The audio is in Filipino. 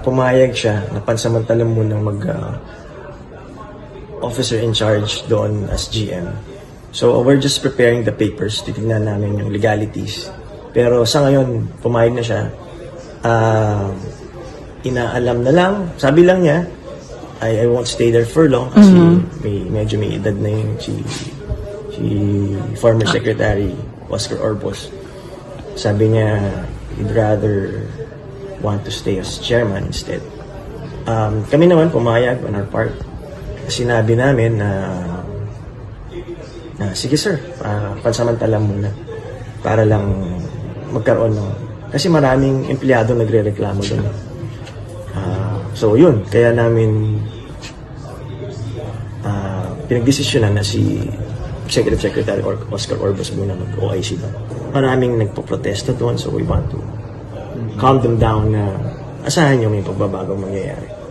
Pumayag siya na pansamantala munang mag ah, officer in charge doon as GM. So we're just preparing the papers, titignan namin yung legalities. Pero sa ngayon, pumayag na siya. Ah, inaalam na lang, sabi lang niya, I, I won't stay there for long kasi may, medyo may edad na yung si, si former secretary Oscar Orbos. Sabi niya, he'd rather want to stay as chairman instead. Um, kami naman pumayag on our part. Sinabi namin na na sige sir, ah, pansamantala muna para lang magkaroon ng kasi maraming empleyado nagrereklamo doon. Ah, so yun, kaya namin ah, pinagdesisyonan na si Executive Secretary Oscar Orbos muna mag-OIC doon. Maraming nagpo-protesta doon so we want to calm them down na asahan nyo may pagbabagong mangyayari.